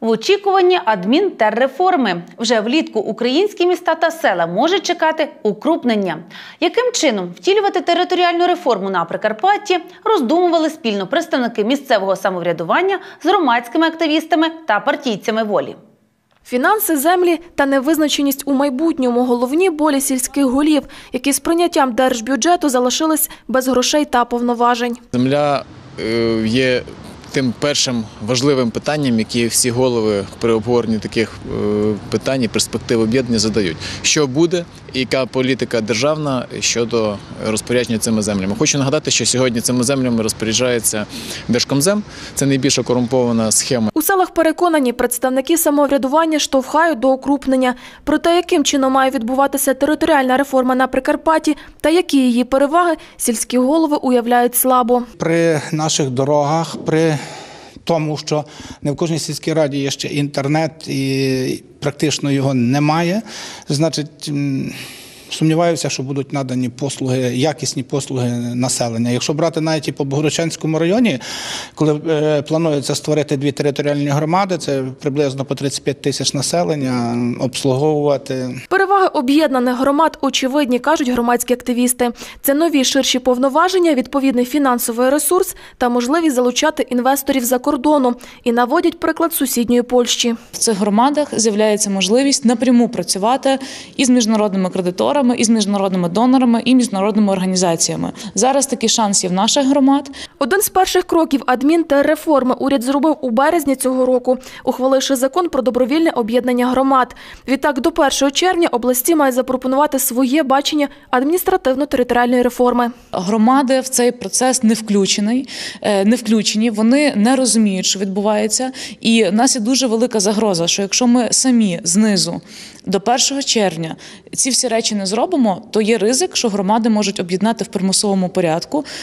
В очікуванні адмінтерреформи вже влітку українські міста та села можуть чекати укрупнення. Яким чином втілювати територіальну реформу на Прикарпатті, роздумували спільно представники місцевого самоврядування з громадськими активістами та партійцями волі. Фінанси, землі та невизначеність у майбутньому – головні болі сільських голів, які з прийняттям держбюджету залишились без грошей та повноважень. Земля е, є тим першим важливим питанням, які всі голови при обговоренні таких е, питань і перспектив об'єднання задають. Що буде і яка політика державна щодо розпорядження цими землями? Хочу нагадати, що сьогодні цими землями розпоряджається Держкомзем. Це найбільша корумпована схема. У селах переконані, представники самоврядування штовхають до укрупнення. Про те, яким чином має відбуватися територіальна реформа на Прикарпатті та які її переваги, сільські голови уявляють слабо. при наших дорогах, при тому, що не в кожній сільській раді є ще інтернет і практично його немає. Значить, сумніваюся, що будуть надані послуги, якісні послуги населення. Якщо брати навіть і по Богородчанському районі, коли е, планується створити дві територіальні громади, це приблизно по 35 тисяч населення, обслуговувати. Переваги об'єднаних громад очевидні, кажуть громадські активісти. Це нові ширші повноваження, відповідний фінансовий ресурс та можливість залучати інвесторів за кордону. І наводять приклад сусідньої Польщі. В цих громадах з'являється можливість напряму працювати із міжнародними кредиторами, із міжнародними донорами і міжнародними організаціями. Зараз такий шанс є в наших громад. Один з перших кроків адмінтерреформи уряд зробив у березні цього року, ухваливши закон про добровільне об'єднання громад. Відтак, до 1 червня області мають запропонувати своє бачення адміністративно-територіальної реформи. Громади в цей процес не включений, е, не включені. Вони не розуміють, що відбувається. І в нас є дуже велика загроза, що якщо ми самі знизу до 1 червня ці всі речі не зробимо, то є ризик, що громади можуть об'єднати в примусовому порядку